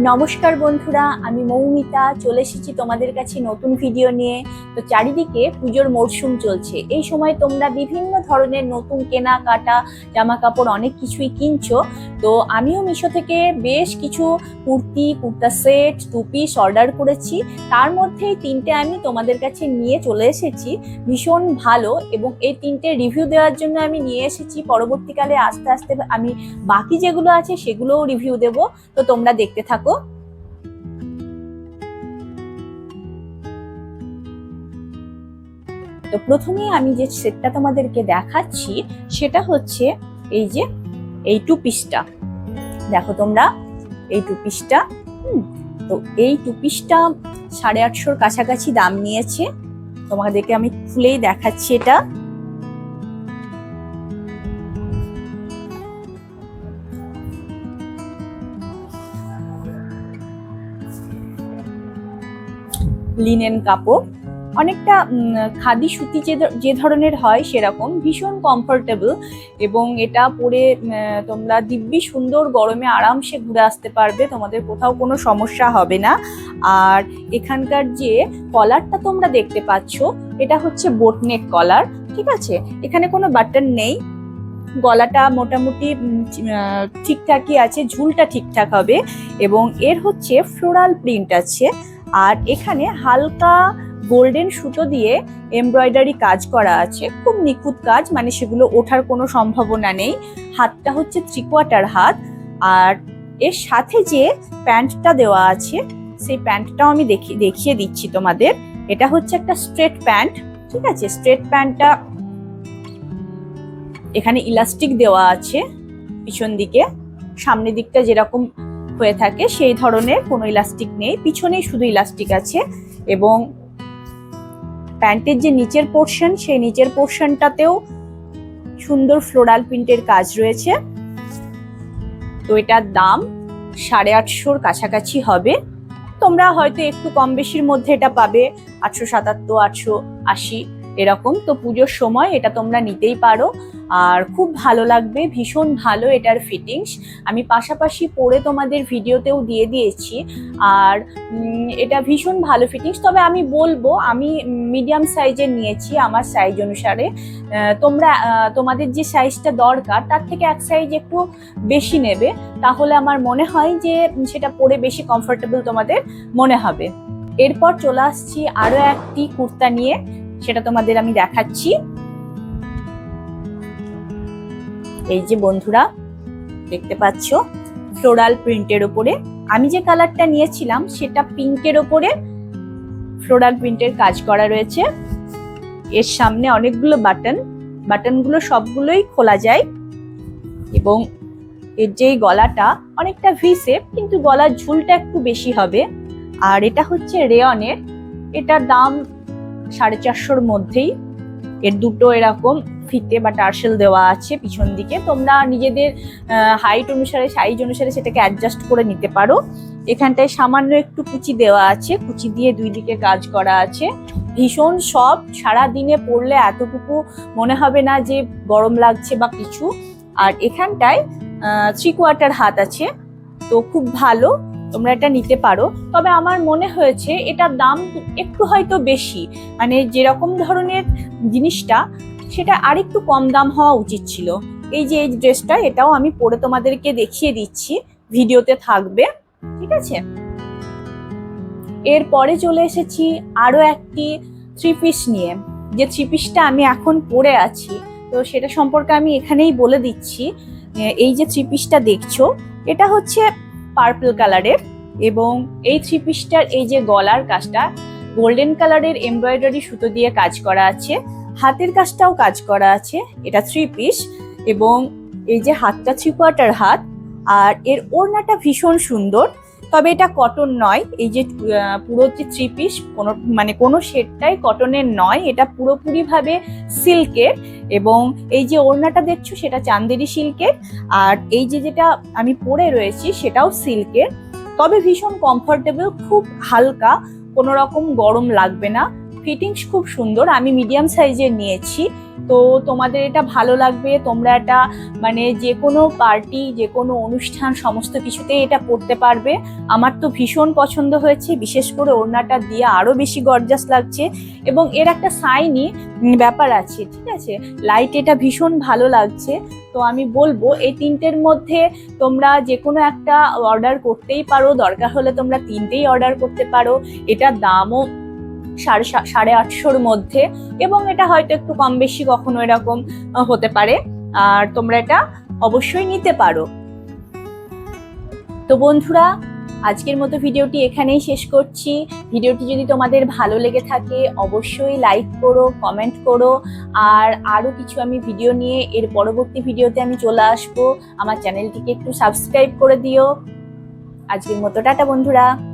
নমস্কার বন্ধুরা, আমি মৌমিতা, চলে এসেছি তোমাদের কাছে নতুন ভিডিও নিয়ে। তো চারিদিকে পুজোর মরশুম চলছে। এই সময় তোমরা বিভিন্ন ধরনের নতুন কেনাকাটা জামা কাপড় অনেক কিছুই কিনছো। তো আমিও মিশো থেকে বেশ কিছু kurti, kurta set, two piece order করেছি। তার মধ্যে এই তিনটে আমি তোমাদের কাছে নিয়ে চলে এসেছি। ভীষণ ভালো এবং এই তিনটে রিভিউ দেওয়ার জন্য আমি নিয়ে এসেছি। পরবর্তীকালে আস্তে আস্তে আমি বাকি যেগুলো আছে সেগুলোও রিভিউ দেব। তো তোমরা দেখতে থাকো। তো প্রথমেই আমি যে সেটটা তোমাদেরকে দেখাচ্ছি, সেটা হচ্ছে এই যে এই টু পিসটা দেখো তোমরা, এই টু পিসটা তো এই টু পিসটা সাড়ে আটশোর কাছাকাছি দাম নিয়েছে। তোমাদেরকে আমি খুলেই দেখাচ্ছি এটা। লিনেন কাপড়। অনেকটা খাদি সুতি যে যে ধরনের হয় সেরকম, ভীষণ কমফোর্টেবল এবং এটা পরে তোমরা দিব্যি সুন্দর গরমে আরামসে ঘুরে আসতে পারবে, তোমাদের কোথাও কোনো সমস্যা হবে না। আর এখানকার যে কলারটা তোমরা দেখতে পাচ্ছ, এটা হচ্ছে বোটনেক কলার ঠিক আছে? এখানে কোনো বাটন নেই। গলাটা মোটামুটি ঠিকঠাকই আছে, ঝুলটা ঠিকঠাক হবে এবং এর হচ্ছে ফ্লোরাল প্রিন্ট আছে। আর এখানে হালকা গোল্ডেন সুতো দিয়ে এমব্রয়ডারি কাজ করা আছে। খুব নিখুঁত কাজ মানে সেগুলো ওঠার কোনো সম্ভাবনা নেই। হাতটা হচ্ছে থ্রি কোয়ার্টার হাত। আর এর সাথে যে প্যান্টটা দেওয়া আছে, সেই প্যান্টটাও আমি দেখি দেখিয়ে দিচ্ছি তোমাদের। এটা হচ্ছে একটা স্ট্রেট প্যান্ট, ঠিক আছে? স্ট্রেট প্যান্টটা এখানে ইলাস্টিক দেওয়া আছে, পিছন দিকে। সামনের দিকটা যেরকম হয়ে থাকে, সেই ধরনের কোনো ইলাস্টিক নেই। পিছনেই শুধু ইলাস্টিক আছে এবং প্যান্টের যে নিচের পোর্শন, সেই নিচের পোর্শনটাতেও সুন্দর ফ্লোরাল প্রিন্টের কাজ রয়েছে। তো এটার দাম সাড়ে আটশোর কাছাকাছি হবে। তোমরা হয়তো একটু কম বেশির মধ্যে এটা পাবে, আটশো সাতাত্তর, আটশো আশি। এরকম। তো পুজোর সময় এটা তোমরা নিতেই পারো। আর খুব ভালো লাগবে, ভীষণ ভালো এটার ফিটিংস আমি পাশাপাশি পরে তোমাদের ভিডিওতেও দিয়ে দিয়েছি। আর এটা ভীষণ ভালো ফিটিংস তবে আমি বলব, আমি মিডিয়াম সাইজের নিয়েছি আমার সাইজ অনুসারে। তোমরা তোমাদের যে সাইজটা দরকার, তার থেকে এক সাইজ একটু বেশি নেবে। তাহলে আমার মনে হয় যে, সেটা পরে বেশি কমফোর্টেবল তোমাদের মনে হবে। এরপর চলে আসছি আরও একটি কুর্তা নিয়ে। সেটা তোমাদের আমি দেখাচ্ছি। এই যে বন্ধুরা, দেখতে পাচ্ছ, ফ্লোরাল প্রিন্টের ওপরে আমি যে কালারটা নিয়েছিলাম, সেটা পিঙ্কের ওপরে ফ্লোরাল প্রিন্টের কাজ করা রয়েছে। এর সামনে অনেকগুলো বাটন বাটনগুলো সবগুলোই খোলা যায়। এবং এর যে গলাটা, অনেকটা ভি কিন্তু গলার ঝুলটা একটু বেশি হবে। আর এটা হচ্ছে রেয়নের এটার দাম সাড়ে চারশোর মধ্যেই। এর দুটো এরকম ফিতে বা টার্সেল দেওয়া আছে পিছন দিকে। তোমরা নিজেদের হাইট অনুসারে সাইজ অনুসারে সেটাকে অ্যাডজাস্ট করে নিতে পারো। এখানটায় সামান্য একটু কুচি দেওয়া আছে। কুচি দিয়ে দুই দিকে কাজ করা আছে। ভীষণ সব সারা দিনে পরলে এতটুকু মনে হবে না যে গরম লাগছে বা কিছু। আর এখানটায় থ্রি কোয়ার্টার হাত আছে। তো খুব ভালো। তোমরা এটা নিতে পারো। তবে আমার মনে হয়েছে এটার দাম একটু হয়তো বেশি। মানে যেরকম ধরনের জিনিসটা, সেটা আরেকটু কম দাম হওয়া উচিত ছিল। এই যে এই ড্রেসটা, এটাও আমি পরে তোমাদেরকে দেখিয়ে দিচ্ছি। ভিডিওতে থাকবে। ঠিক আছে? এরপরে চলে এসেছি আরও একটি থ্রি পিস নিয়ে। যে থ্রি পিসটা আমি এখন পরে আছি। তো সেটা সম্পর্কে আমি এখানেই বলে দিচ্ছি। এই যে থ্রি পিসটা দেখছ, এটা হচ্ছে পার্পল কালারের এবং এই থ্রি পিসটার এই যে গলার কাজটা গোল্ডেন কালারের এমব্রয়ডারি সুতো দিয়ে কাজ করা আছে, হাতের কাজটাও কাজ করা আছে, এটা থ্রি পিস এবং এই যে হাতটা থ্রি কোয়ার্টার হাত, আর এর ওড়নাটা ভীষণ সুন্দর। তবে এটা কটন নয়, এই যে পুরো যে থ্রি পিস কোনো মানে কোনো শেডটাই কটনের নয়, এটা পুরোপুরিভাবে সিল্কের এবং এই যে ওড়নাটা দেখছ সেটা চান্দেরি সিল্কের আর এই যে যেটা আমি পরে রয়েছি সেটাও সিল্কের। তবে ভীষণ কমফর্টেবল খুব হালকা, কোনো রকম গরম লাগবে না। ফিটিংস খুব সুন্দর, আমি মিডিয়াম সাইজের নিয়েছি। তো তোমাদের এটা ভালো লাগবে, তোমরা এটা মানে যে কোনো পার্টি যে কোনো অনুষ্ঠান, সমস্ত কিছুতেই এটা পরতে পারবে। আমার তো ভীষণ পছন্দ হয়েছে, বিশেষ করে ওড়নাটা দিয়ে আরও বেশি গর্জাস লাগছে। এবং এর একটা সাইনই ব্যাপার আছে, ঠিক আছে? লাইট এটা ভীষণ ভালো লাগছে। তো আমি বলব, এই তিনটের মধ্যে তোমরা যে কোনো একটা অর্ডার করতেই পারো, দরকার হলে তোমরা তিনটেই অর্ডার করতে পারো। এটার দামও সাড়ে সাড়ে আটশোর মধ্যে, এবং এটা হয়তো একটু কম বেশি কখনো এরকম হতে পারে। আর তোমরা এটা অবশ্যই নিতে পারো। তো বন্ধুরা, আজকের মতো ভিডিওটি এখানেই শেষ করছি। ভিডিওটি যদি তোমাদের ভালো লেগে থাকে, অবশ্যই লাইক করো, কমেন্ট করো। আর আরও কিছু আমি ভিডিও নিয়ে এর পরবর্তী ভিডিওতে আমি চলে আসব। আমার চ্যানেলটিকে একটু সাবস্ক্রাইব করে দিও। আজকের মতো টাটা বন্ধুরা।